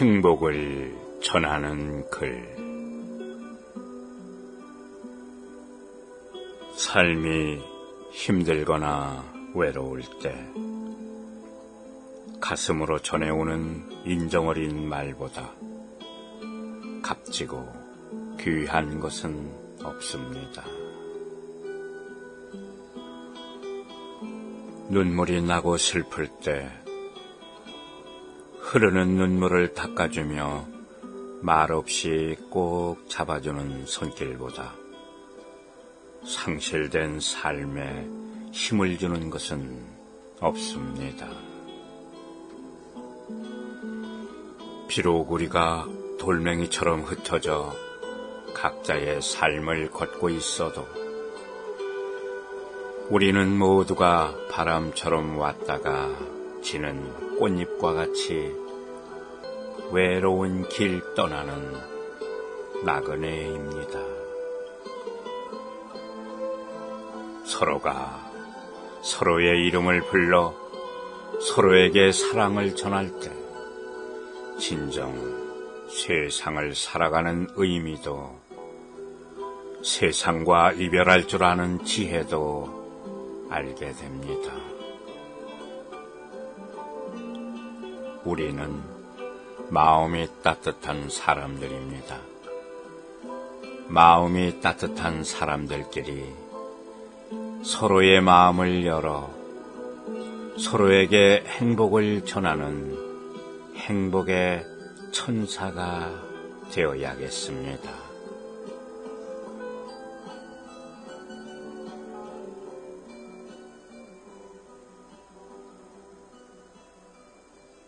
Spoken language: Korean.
행복을 전하는 글. 삶이 힘들거나 외로울 때 가슴으로 전해오는 인정어린 말보다 값지고 귀한 것은 없습니다. 눈물이 나고 슬플 때 흐르는 눈물을 닦아주며 말없이 꼭 잡아주는 손길보다 상실된 삶에 힘을 주는 것은 없습니다. 비록 우리가 돌멩이처럼 흩어져 각자의 삶을 걷고 있어도 우리는 모두가 바람처럼 왔다가 지는 꽃잎과 같이 외로운 길 떠나는 나그네입니다. 서로가 서로의 이름을 불러 서로에게 사랑을 전할 때 진정 세상을 살아가는 의미도 세상과 이별할 줄 아는 지혜도 알게 됩니다. 우리는 마음이 따뜻한 사람들입니다. 마음이 따뜻한 사람들끼리 서로의 마음을 열어 서로에게 행복을 전하는 행복의 천사가 되어야겠습니다.